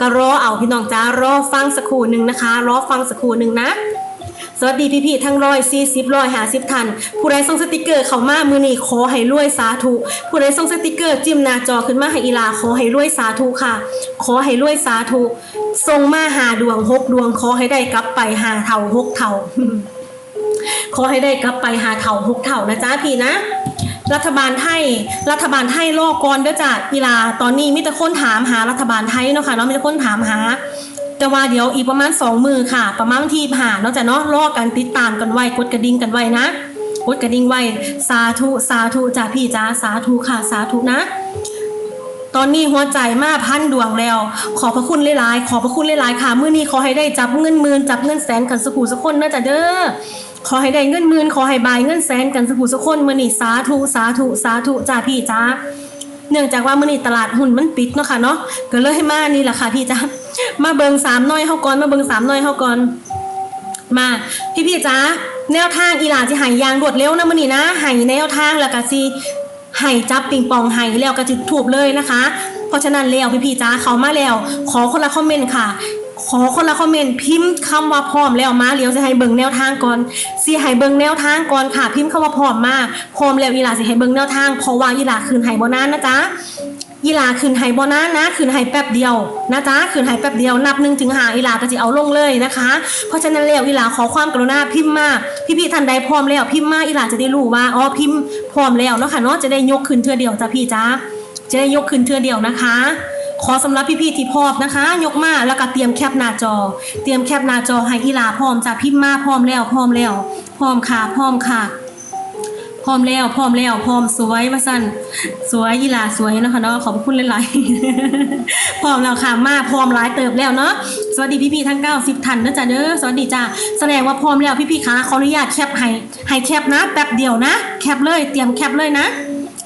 ก็รอเอาพี่น้องจ้ารอฟังสักครู่หนึ่งนะคะ รอฟังสักครู่หนึ่งนะสวัสดีพี่ๆทั้งร้อยสี่สิบร้อยหาสิบทัน ผู้ใดส่งสติกเกอร์เข้ามามือนี้ขอให้รวยสาธุ ผู้ใดส่งสติกเกอร์จิ้มหน้าจอขึ้นมาให้อีลาขอให้รวยสาธุค่ะ ขอให้รวยสาธุส่งมาหาดวงหกดวงขอให้ได้กลับไปหาเท่าหกเท่า ขอให้ได้กลับไปหาเท่าหกเท่านะจ๊ะพี่นะ รัฐบาลไทย รัฐบาลไทยรอก่อนเด้อจ้ะอีลา ตอนนี้มีแต่คนถามหารัฐบาลไทยเนาะค่ะเนาะมีแต่คนถามหาแต่ว่าเดี๋ยวอีกประมาณสองมือค่ะ ประมาณวันที่ผ่านนาะจ้ะเนาะรอกันติดตามกันไว้กดกระดิ่งกันไว้นะกดกระดิ่งไว้สาธุสาธุจ้ะพี่จ้าสาธุค่ะสาธุนะ ตอนนี้หัวใจมาพันดวงแล้ว ขอพระคุณหลายๆ ขอพระคุณหลายๆค่ะ มื้อนี้ขอให้ได้จับเงินหมื่นจับเงินแสนกันสักผู้สักคนนะจ๊ะเด้อ ขอให้ได้เงินหมื่นขอให้บายเงินแสนกันสักผู้สักคนมื้อนี้สาธุสาธุสาธุจ้าพี่จ้าเนื่องจากว่ามื้อนี้ตลาดหุ้นมันปิดเนาะค่ะเนาะก็เลยให้มานี่แหละค่ะพี่จ้ามาเบิงสามน้อยเฮาก่อนมาเบิงสามน้อยเฮาก่อนมาพี่พี่จ้าแนวทางอีหลาจะหายยางรวดเร็วนะมื้อนี้นะหายแนวทางแล้วก็สิหายจับปิงปองหายแล้วก็จะถูกเลยนะคะ เพราะฉะนั้นแล้วพี่พี่จ้าเขามาแล้ว ขอคนละคอมเมนต์ค่ะ ขอคนละคอมเมนต์พิมพ์คำว่าพร้อมแล้วมาเดี๋ยวจะให้เบิ่งแนวทางก่อนสิให้เบิ่งแนวทางก่อนค่ะ พิมพ์คำว่าพร้อมมาพร้อมแล้วอีหลาสิให้เบิ่งแนวทางเพราะว่าอีหลาคืนให้บ่นานนะจ๊ะอีหลาคืนไฮบอนานะคืนไฮแป๊บเดียวนะจ๊ะคืนไฮแป๊บเดียวนับหนึ่งถึงหาอีหลาก็จะเอาลงเลยนะคะ เพราะฉะนั้นแล้วอีหลาขอความกรุณาพิมพ์มาพี่ๆท่านใดพร้อมแล้วพิมพ์มาอีหลาจะได้รู้ว่าอ๋อพิมพ์พร้อมแล้วเนาะค่ะเนาะจะได้ยกขึ้นเทือเดียวจ้ะพี่จ้าจะได้ยกขึ้นเทือเดียวนะคะ ขอสำหรับพี่ๆที่พอมนะคะ ยกมาแล้วก็เตรียมแคปหน้าจอ เตรียมแคปหน้าจอให้อีลาพร้อมจ้ะพิมพ์มาพร้อมแล้วพร้อมแล้วพร้อมค่ะพร้อมค่ะพร้อมแล้วพร้อมแล้วพร้อมสวยว่าสั้นสวยยีลาสวยนะคะเนาะขอบคุณหลายๆพร้อมแล้วค่ะมาพร้อมหลายเติบแล้วเนาะสวัสดีพี่ๆทั้ง90ท่านนะจ๊ะเด้อสวัสดีจ้าแสดงว่าพร้อมแล้วพี่ๆคะขออนุญาตแคปให้ให้แคปนะแป๊บเดียวนะ แคปเลยเตรียมแคปเลยนะ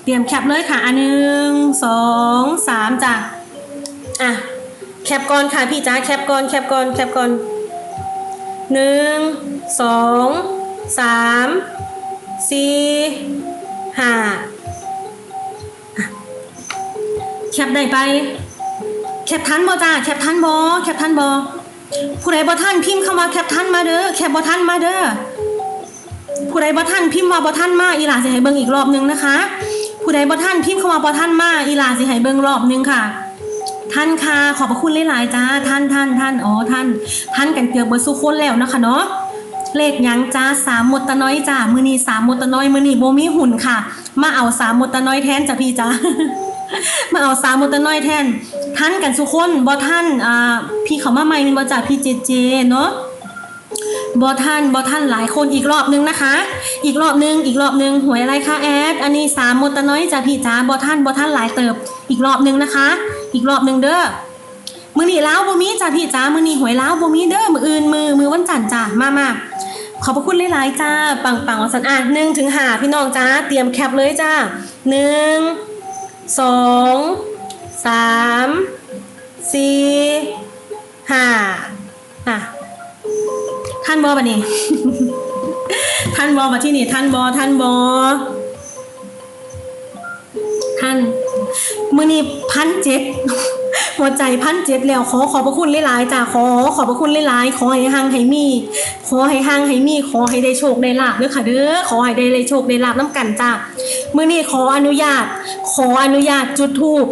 เตรียมแคปเลยค่ะอันหนึ่งสองสามจ้ะ อะแคปก่อนค่ะพี่จ้าแคปก่อนแคปก่อนแคปก่อนหนึ่งสองสามสี่ห้าแคปได้ไป แคปทันบอจ้าแคปทันบอแคปทันบอผู้ใดบอท่านพิมพ์เข้ามาแคปทันมาเด้อแคปบอท่านมาเด้อผู้ใดบอท่านพิมพ์มาบอท่านมาอีหลาสิให้เบิ่งอีกรอบนึงนะคะ ผู้ใดบอท่านพิมพ์เข้ามาบอท่านมาอีหลาสิให้เบิ่งรอบนึงค่ะ ท่านค่ะขอบพระคุณหลายๆจ้าท่านท่านท่านอ๋อท่าน ท่านกันเกือบเบอร์สุคนแล้วนะคะเนาะเลขยังจ้าสามมดตะน้อยจ้ามือนีสามมดตะน้อยมือนีโบมีหุ่นค่ะ มาเอาสามมดตะน้อยแทนจ้ะพี่จ้ามาเอาสามมดตะน้อยแทน ท่านกันสุคนบอท่านอ่าพี่เขามาใหม่เป็นบอจ่าพี่เจเจเนาะบอท่านบอท่านหลายคนอีกรอบนึงนะคะ อีกรอบนึงอีกรอบนึงหวยอะไรคะแอดอันนี้สามมดตะน้อยจ้ะพี่จ้าบอท่านบอท่านหลายเติบอีกรอบนึงนะคะ อีกรอบหนึ่งเด้อมือนี่ล้าวบ่มีจ้าพี่จ้ามือนี่หวยล้าวบ่มีเด้อมืออื่นมือมือวันจันทร์จ้ามามาขอบพระคุณหลายๆจ้า ปังปังๆสันอะหนึ่งถึงหาพี่น้องจ้า เตรียมแคปเลยจ้าหนึ่งสองสามสี่ห้าอะท่านบอบันนี้ท่านบอมาที่นี่ท่านบอท่านบอท่าน มือนี้พันเจ็ดหัวใจพันเจ็ดแล้วขอขอบพระคุณหลายๆจ้าขอขอบพระคุณหลายๆขอให้หังให้มี ขอให้หังให้มี ขอให้ได้โชคได้ลาบเด้อค่ะเด้อขอให้ได้เลยโชคได้ลาบน้ำกันจ้ามือนี้ขออนุญาต ขออนุญาตจุดธูป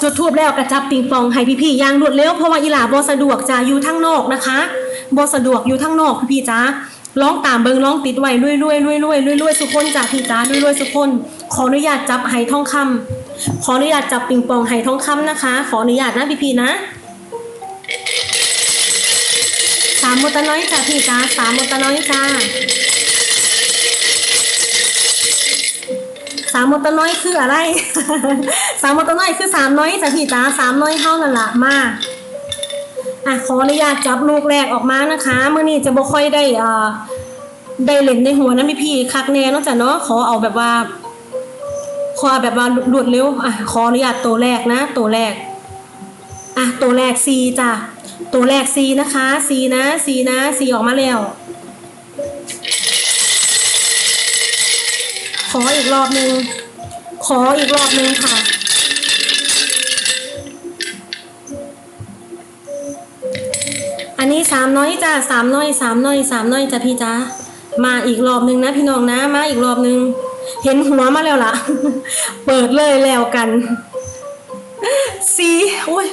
จุดธูปแล้วกระจับปิงปองให้พี่ๆอย่างรวดเร็วเพราะว่าอีหลาบ่สะดวกจ้าอยู่ทั้งนอกนะคะบ่สะดวกอยู่ทั้งนอกพี่จ้าร้องตามเบิงร้องติดไว้รวยๆรวยๆรวยๆรวยๆสุกคนจ้าพี่จ้ารวยๆสุกคน ขออนุญาตจับไหทองคำขออนุญาตจับปิงปองไหทองคำนะคะ ขออนุญาตนะพี่พีนะสามมตะน้อยจ้าพี่จ้าสามมตะน้อยจ้าสามมตะน้อยคืออะไร สามมตะน้อยคือสามน้อยจ้าพี่จ้าสามน้อยเท่านั่นละมาอะขออนุญาตจับลูกแรกออกมานะคะเมื่อนี้จะบ่ค่อยได้อ่าได้เล่นในหัวนะพี่พี่คักแน่นอกจากเนาะขอเอาแบบว่า ขอแบบว่ารวดเร็วอะขออนุญาตตัวแรกนะ ตัวแรกอะตัวแรก C จ้ะตัวแรก C นะคะ C นะ C นะ C ออกมาแล้ว ขออีกรอบหนึ่งขออีกรอบหนึ่งค่ะ อันี้สามน้อยจ้าสามน้อยสามน้อยสามน้อยจ้ะพี่จ้ามาอีกรอบหนึ่งนะพี่น้องนะ มาอีกรอบหนึ่ง เห็นหัวมาแล้วล่ะ เปิดเลยแล้วกันสีอุ้ย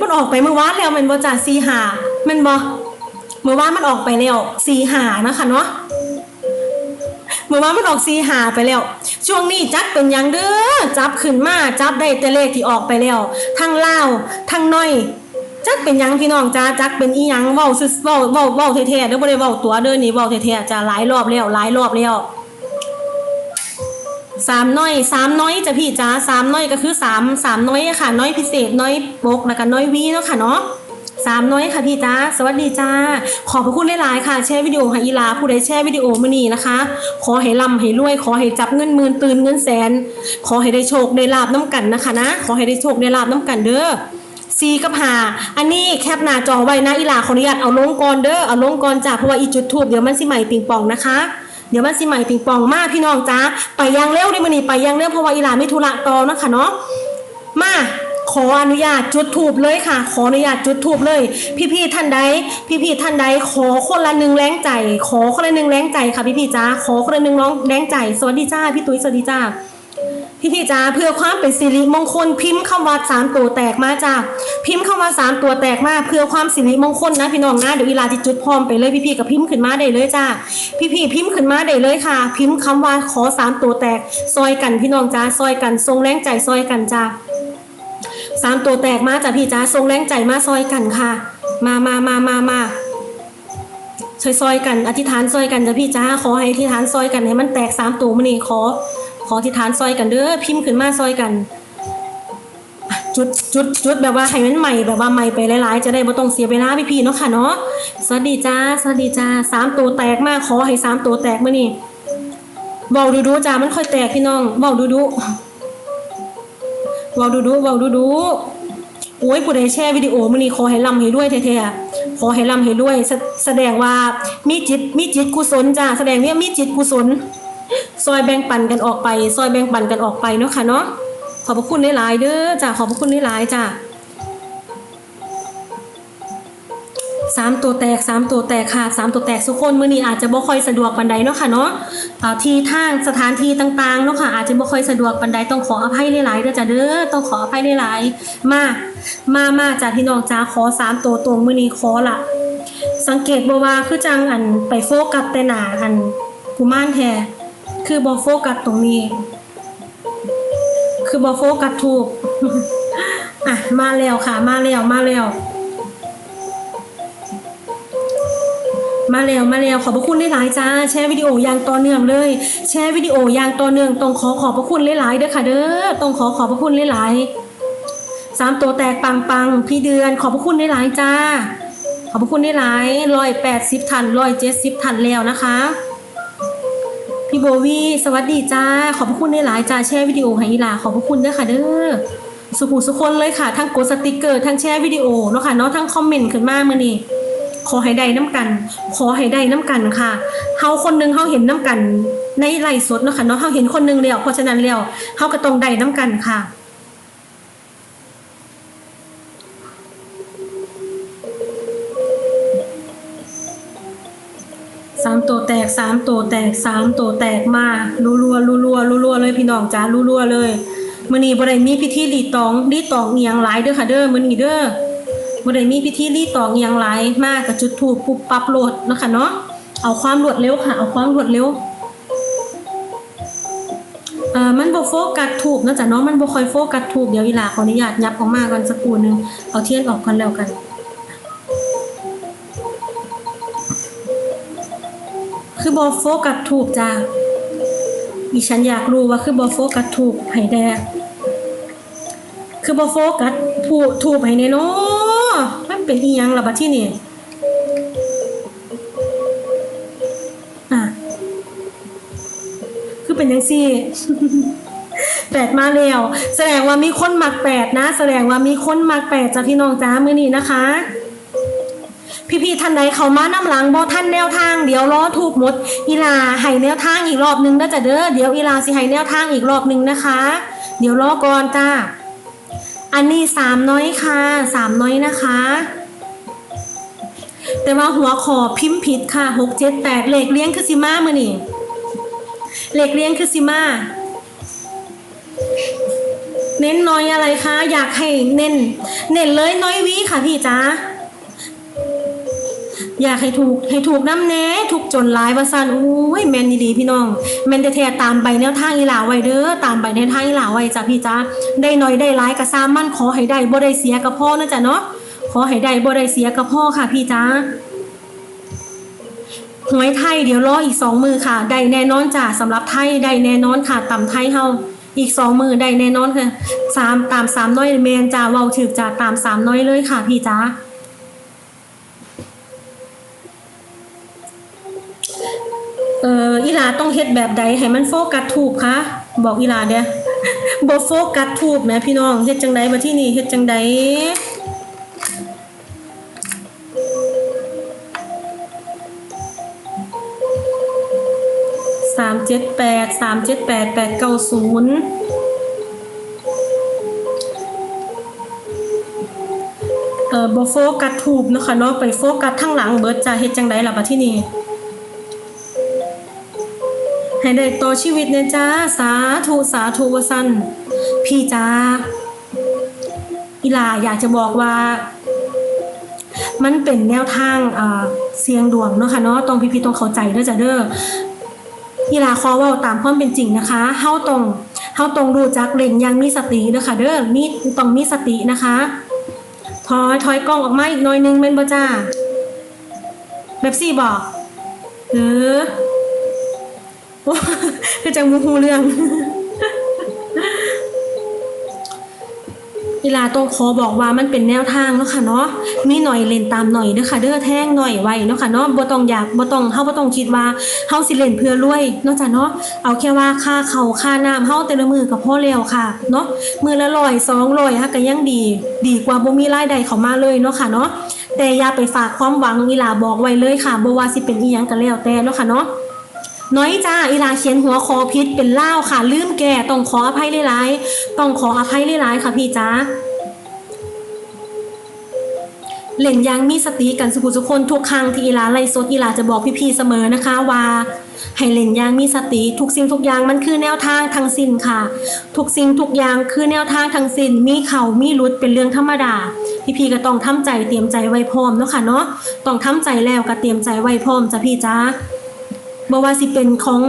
มันออกไปเมื่อวานแล้วมันบอจ่าสีหามันบอเมื่อวานมันออกไปแล้วสีหานะคะเนาะเมื่อวานมันออกซีหาไปแล้ว ช่วงนี้จักเป็นยังเด้อจับขึ้นมาจับได้แต่เลขที่ออกไปแล้วทั้งเล่าทั้งน้อยจักเป็นยังพี่น้องจ้าจักเป็นอียังเว้าซึเว้าเว้าเว้าแท้ๆเด้อบ่ได้เว้าตัวเด้อนี่เว้าแท้ๆจ้าหลายรอบแล้วหลายรอบแล้ว สามน้อยสามน้อยจะพี่จ้าสามน้อยก็คือสามสามน้อยอะค่ะ น้อยพิเศษน้อยปกแล้วก็น้อยวีเนาะค่ะเนาะสามน้อยค่ะพี่จ้าสวัสดีจ้า ขอบพระคุณหลายๆค่ะ แชร์วิดีโอให้อีลาผู้ใดแชร์วิดีโอมานี่นะคะ ขอให้ร่ำให้รวย ขอให้จับเงินหมื่นตื่นเงินแสน ขอให้ได้โชคได้ลาบน้ำกันนะคะนะ ขอให้ได้โชคได้ลาบน้ำกันเด้อซีกับหาอันนี้แคปหน้าจอไว้นะอีลาขออนุญาตเอาลงก่อนเด้อเอาลงก่อนจ้าเพราะว่าอีจุดทูบเดี๋ยวมันสิใหม่ปิงปองนะคะ เดี๋ยวมันสิใหม่ปิงปองมากพี่น้องจ้าไปยังเร็วได้มือนี่ไปยังเร็วเพราะว่าอีลาไม่ทุระต่อนะคะเนาะมาขออนุญาตจุดทูบเลยค่ะ ขออนุญาตจุดทูบเลย พี่ๆท่านใด พี่ๆท่านใด ขอคนละหนึ่งแรงใจ ขอคนละหนึ่งแรงใจค่ะพี่ๆจ้าขอคนละหนึ่งร้องแรงใจ สวัสดีจ้าพี่ตุ้ยสวัสดีจ้า พี่ๆจ้าเพื่อความเป็นสิริมงคลพิมพ์คำว่าสามตัวแตกมาจ้าพิมพ์คำว่าสามตัวแตกมาเพื่อความสิริมงคลนะพี่น้องนะเดี๋ยวเวลาจะจุดพร้อมไปเลยพี่ๆกับพิมพ์ขึ้นมาได้เลยจ้าพี่ๆพิมพ์ขึ้นมาได้เลยค่ะ พิมพ์คำว่าขอสามตัวแตกซอยกันพี่น้องจ้าซอยกันทรงแรงใจซอยกันจ้าสามตัวแตกมาจ้ะพี่จ้าทรงแรงใจมาซอยกันค่ะ มามามามามาซอยซอยกันอธิษฐานซอยกันจ้ะพี่จ้าขอให้อธิษฐานซอยกันให้มันแตกสามตัวมันนี่ขอ ขออธิฐานซอยกันเด้อพิมพ์ขึ้นมาซอยกัน จุดจุดจุดแบบว่าให้มันใหม่แบบว่าใหม่ไปหลายๆ จะได้บ่ต้องเสียเวลาพี่ๆเนาะค่ะเนาะสวัสดีจ้าสวัสดีจ้าสามตัวแตกมากขอให้สามตัวแตกมานี่เบาดูดูๆจ้ามันค่อยแตกพี่น้องเบาดูดูๆเว้าดูดูเว้าดูดูโอ้ยผู้ใดแชร์วิดีโอมื้อนี้ขอให้ร่ำให้รวยแท้ๆขอให้ร่ำให้รวย แสดงว่ามีจิตมีจิตกุศลจ้าแสดงว่ามีจิตกุศล ซอยแบ่งปันกันออกไป ซอยแบ่งปันกันออกไปเนาะค่ะเนาะขอบพระคุณหลายๆเด้อจ้าขอบพระคุณหลายๆจ้าสามตัวแตกสามตัวแตกค่ะสามตัวแตกทุกคนมื้อนี้อาจจะบ่ค่อยสะดวกปานใดเนาะค่ะเนาะอ่าที่ทางสถานที่ต่างๆเนาะค่ะอาจจะบ่ค่อยสะดวกปานใดต้องขออภัยหลายๆเด้อจ้าเด้อต้องขออภัยหลายๆมามามาจ้าพี่น้องจ้าขอสามตัวตรงมื้อนี้ขอละสังเกตบ่ว่าคือจังอันไปโฟกัสแต่หน้าอันกุมารแท้ คือบ่โฟกัสตรงนี้ คือบ่โฟกัสถูก อะ มาแล้วค่ะ มาแล้ว มาแล้ว มาแล้ว มาแล้ว ขอบพระคุณหลายๆจ้า แชร์วิดีโออย่างต่อเนื่องเลย แชร์วิดีโออย่างต่อเนื่อง ต้องขอขอบพระคุณหลายๆเด้อค่ะ เด้อ ต้องขอขอบพระคุณหลายๆสามตัวแตกปังปังพี่เดือน ขอบพระคุณหลายๆจ้า ขอบพระคุณหลายร้อยแปดสิบทันร้อยเจ็ดสิบทันแล้วนะคะ พี่โบวีสวัสดีจ้า ขอบพระคุณในหลายจ้าแชร์วิดีโอให้อีลาขอบพระคุณด้วยค่ะเด้อสุขุสุคนเลยค่ะทั้งกดสติกเกอร์ทั้งแชร์วิดีโอเนาะค่ะเนาะทั้งคอมเมนต์ขึ้นมาเมื่อนี้ขอให้ได้น้ำกัน ขอให้ได้น้ำกันค่ะเฮาคนหนึงเฮาเห็นน้ำกันในไลฟ์สดเนาะค่ะเนาะเฮาเห็นคนหนึงแล้วเพราะฉะนั้นแล้วเฮาก็ต้องได้น้ำกันค่ะ กสามตัวแตกสามตัวแตกมารัวรัวรัวรัวรัวเลยพี่น้องจ้ารัวรัวเลยมื้อนี้บ่ได้มีพิธีรีตองรีตองเอียงหลายเด้อค่ะเด้อมื้อนี้เด้อบ่ได้มีพิธีรีตองเอหย่างไรมากกับจุดถูกปุบปับโหลดนะคะเนาะเอาความรวดเร็วค่ะ เอาความรวดเร็วเอ่อมันบ่โฟกัสถูกนะจ้ะเนาะมันบ่ค่อยโฟกัสถูกเดี๋ยวอีหลาขออนุญาตยับออกมาก่อนสักครู่นึงเอาเทียนออกก่อนแล้วกัน คือบ่โฟกัสถูกจ้ะดิฉันอยากรู้ว่าคือบ่โฟกัสถูกให้แดคือบ่โฟกัสถูกถูกให้แน่เนาะมันเป็นอียังล่ะบัดที่นี่อะคือเป็นจังซี่แปดมาแล้ว แสดงว่ามีคนมักแปดนะ แสดงว่ามีคนมักแปดจ้ะพี่น้องจ้ามื้อนี้นะคะ พี่ๆท่านใดเขามานำหลังบ่ท่านแนวทางเดี๋ยวรอถูกหมดอีลาให้แนวทางอีกรอบหนึงนะจ๊ะเด้อเดี๋ยวอีลาสิให้แนวทางอีกรอบหนึงนะคะ เดี๋ยวรอก่อนจ้าอันนี้สามน้อยค่ะสามน้อยนะคะ แต่ว่าหัวขอพิมพ์ผิดค่ะหกเจ็ดแปดเหลขเลี้ยงคือซิมามือนี่เหลขเลี้ยงคือซิมาเน้นน้อยอะไรคะ อยากให้เน้น เน้นเลยน้อยวิค่ะพี่จ๋า อยากให้ถูกให้ถูกน้ำแน่ถูกจนหลายว่าซันโอ้ยแมนดีพี่น้องแมนแท้ตามใบแนวทางอีหลาไว้เด้อตามใบแนวทางอีหลาไว้จ้ะพี่จ๋าได้น้อยได้หลายกระซ้ำมั่นขอให้ได้บ่ได้เสียกับพ่อนะจ๊ะเนาะขอให้ได้บ่ได้เสียกับพ่อค่ะพี่จ๋าหวยไทยเดี๋ยวรออีกสองมือค่ะได้แน่นอนจ้ะสำหรับไทยได้แน่นอนค่ะต่ำไทยเฮาอีกสองมือได้แน่นอนค่ะสามตามสามน้อยแมนจ้าเว้าถึกจ้าตามสามน้อยเลยค่ะพี่จ้า เอออีลาต้องเฮ็ดแบบใดให้มันโฟกัสถูกคะบอกอีลาเด้บ่โฟกัสถูกแหมพี่น้องเฮ็ดจังไดมาที่นี่เฮ็ดจังไดสามเจ็ดแปดสามเจ็ดแปดแปดเก้าศูนย์เอ่อบ่โฟกัสถูกนะคะเนาะไปโฟกัสทั้งหลังเบิดจ้าเฮ็ดจังไดล่ะบัดที่นี่ ให้ได้ต่อชีวิตเนี่ยจ้า สาธุสาธุวสันพี่จ้าอีลาอยากจะบอกว่า มันเป็นแนวทางอ่าเสียงดวงเนาะค่ะเนาะต้องพี่ๆต้องเข้าใจเด้อจ้ะเด้ออีลาขอว้าตามความเป็นจริงนะคะเฮาต้องเฮาต้องรู้จักเล่นอย่างมีสติเด้อค่ะเด้อมีต้องมีสตินะคะถอยถอยกล้องออกมาอีกหน่อยนึงแม่นบ่จ้าแบบซี่บอกเออโอ้ คือจังมูฮูเรื่องอีลาต้องขอบอกว่ามันเป็นแนวทางเนาะค่ะเนาะมีหน่อยเล่นตามหน่อยเด้อค่ะเด้อแท่งหน่อยไว้เนาะค่ะเนาะบ่ต้องอยากบ่ต้องเฮาบ่ต้องคิดว่าเฮาสิเล่นเพื่อรวยเนาะจ้ะเนาะเอาแค่ว่าค่าเขาค่าน้ำเฮาแต่ละมือก็พอแล้วค่ะเนาะมื้อละ100 200ฮะก็ยังดี ดีกว่าบ่มีรายได้เข้ามาเลยเนาะค่ะเนาะแต่อย่าไปฝากความหวังอีลาบอกไว้เลยค่ะบ่ว่าสิเป็นอีหยังก็แล้วแต่เนาะค่ะเนาะ น้อยจ้าอีลาเขียนหัวคอพิษเป็นเล่าค่ะ ลืมแก่ต้องขออภัยหลายๆต้องขออภัยหลายๆค่ะพี่จ้าเล่นยังมีสติกันสุขุสุคนทุกครั้งที่อีลาไล่สดอีลาจะบอกพี่ๆเสมอนะคะว่าให้เล่นยังมีสติทุกสิ่งทุกอย่างมันคือแนวทางทั้งสิ้นค่ะ ทุกสิ่งทุกอย่างคือแนวทางทั้งสิ้นมีเข่ามีหลุดเป็นเรื่องธรรมดาพี่ๆก็ต้องทำใจเตรียมใจไว้พร้อมเนาะค่ะเนาะต้องทำใจแล้วก็เตรียมใจไว้พร้อมจ้ะพี่จ้า บ่ว่าสิเป็นของ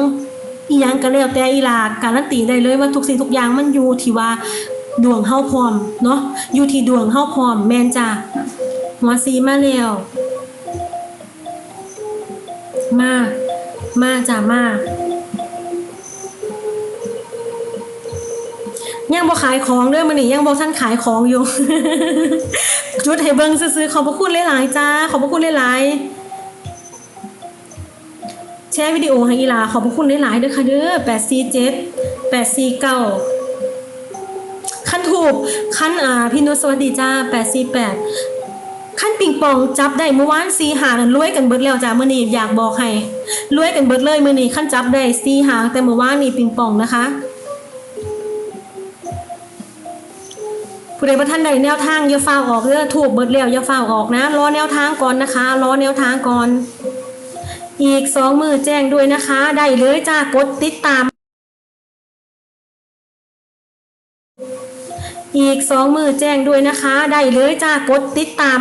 อีหยังก็แล้วแต่อีลาการันตีได้เลยว่าทุกสิ่งทุกอย่างมันอยู่ที่ว่าดวงเฮาพร้อมเนาะอยู่ที่ดวงเฮาพร้อมแม่นจ้ะหัวซีมาแล้วมา มาจ้ะมายังบ่ขายของเด้อมื้อนี้ยังบ่ทันขายของอยู่ จุดให้เบิ่งซื่อๆขอบพระคุณหลายๆจ้า ขอบพระคุณหลายๆ ชร์วิดีโอให้อีลาขอบพระคุณหลายๆเด้อค่ะเด้อ847 849ขั้นถูกขั้นอ่าพี่นุชสวัสดีจ้า848ขั้นปิงปองจับได้เมื่อวานซีหานั่นรวยกันเบิดแล้วจ้าเมื้อนี้อยากบอกให้รวยกันเบิดเลยเมื้อนี้ขั้นจับได้ซีหางแต่เมื่อวานนี่ปิงปองนะคะผู้ใดประท่านใดแนวทางอย่าฟ้าออกเด้อถูกเบิดแล้วอย่าฟ้าออกนะรอแนวทางก่อนนะคะรอแนวทางก่อน อีกสองมือแจ้งด้วยนะคะ ได้เลยจ้ากดติดตาม อีกสองมือแจ้งด้วยนะคะ ได้เลยจ้ากดติดตาม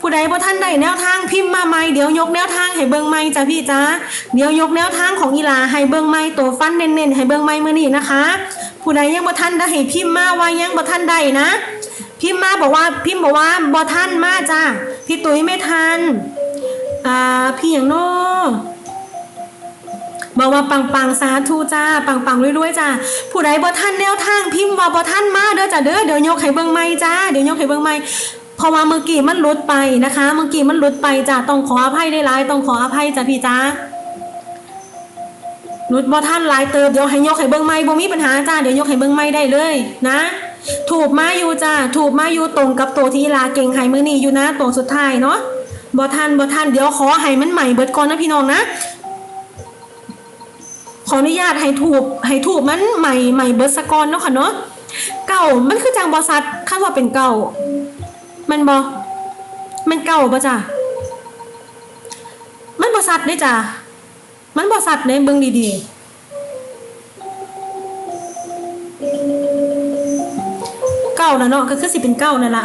ผู้ใดบ่ท่านใดแนวทางพิมพ์มาใหม่เดี๋ยวยกแนวทางให้เบิ่งใหม่จ้ะพี่จ้าเดี๋ยวยกแนวทางของอีหลาให้เบิ่งใหม่ตัวฟันเน้นๆให้เบิ่งใหม่มื้อนี้นะคะ ผู้ใดยังบ่ทันได้ให้พิมพ์มาว่ายังบ่ทันได้นะ พิมพ์มาบอกว่าพิมพ์บอกว่าบ่ทันมาจ้าพี่ตุ้ยไม่ทันอ่าพี่หยังโน้บอกว่าปังปังสาธุจ้าปังปังรวยๆจ้าผู้ใดบ่ทันแนวทางพิมพ์ว่าบ่ทันมาเด้อจ้าเด้อเดี๋ยวยกให้เบิ่งใหม่จ้าเดี๋ยวยกให้เบิ่งใหม่ เพราะว่าเมื่อกี้มันหลุดไปนะคะ เมื่อกี้มันหลุดไปจ้าต้องขออภัยได้หลายต้องขออภัยจ้าพี่จ้าหลุดบ่ทันหลายเติบเดี๋ยวให้ยกให้เบิ่งใหม่บ่มีปัญหาจ้าเดี๋ยวยกให้เบิ่งใหม่ได้เลยนะ ถูกมาอยู่จ้าถูกมาอยู่ตรงกับตัวที่ลาเก่งไห้มื้อนี้อยู่นะตัวสุดท้ายเนาะบ่ทันบ่ทันเดี๋ยวขอให้มันใหม่เบิดก่อนนะพี่น้องนะขออนุญาตให้ถูกให้ถูกมันใหม่ใหม่เบิร์สกอนเนาะค่ะเนาะเก่ามันคือจังบอซัดคาว่าเป็นเก่า มันบอมันเก่าปะจ้ะมันบอซัดได้จ้ะมันบอซัดในเบิ่งดีๆเก่านะเนาะก็คือสิเป็นเก่านั่นละ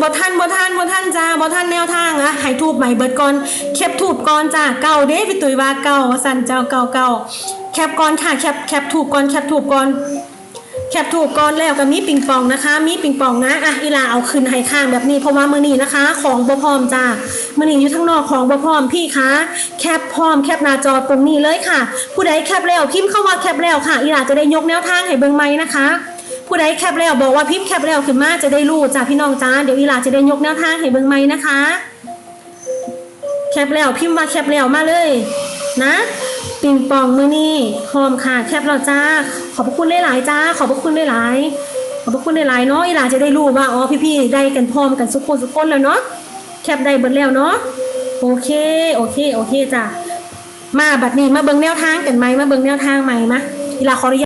บอทันบอทันบอทันจ้าบอทันแนวทางอะให้ถูกใหม่เบิดก่อนแคปถูกก่อนจ้าเก่าเด้พี่ตุยว่าเก่าสันเจ้าเก่าเก่าแคปก่อนค่ะแคปแคปถูกก่อนแคปถูกก่อน แคปถูกก่อนแล้วก็มีปิงปองนะคะ มีปิงปองนะอะอีลาเอาขึ้นให้ข้างแบบนี้เพราะว่ามือนี้นะคะ ของบ่พร้อมจ้ามือนี้อยู่ทั้งนอกของบ่พร้อมพี่คะแคปพร้อมแคปหน้าจอตรงนี้เลยค่ะ ผู้ใดแคปแล้วพิมพ์เข้ามาแคปแล้วค่ะอีลาจะได้ยกแนวทางให้เบิ่งไหมนะคะ ผู้ใดแคปแล้วบอกว่าพิมพ์แคปแล้วขึ้นมาจะได้รู้จ้าพี่น้องจ้าเดี๋ยวอีลาจะได้ยกแนวทางให้เบิ่งไหมนะคะ แคปแล้วพิมพ์ว่าแคปแล้วมาเลย นะ ปิงปองมือนี่พร้อมค่ะ แคปเราจ้า ขอบพระคุณหลายๆจ้า ขอบพระคุณหลายๆขอบพระคุณหลายๆเนาะอีหลาจะได้รู้ว่าอ๋อพี่ๆได้กันพร้อมกันสุกคนสุกคนแล้วเนาะแคปได้เบิดแล้วเนาะโอเคโอเคโอเคจ้ามาบัดนี้มาเบิ่งแนวทางกันไหมมาเบิ่งแนวทางใหม่มะอีหลาขออนุญาต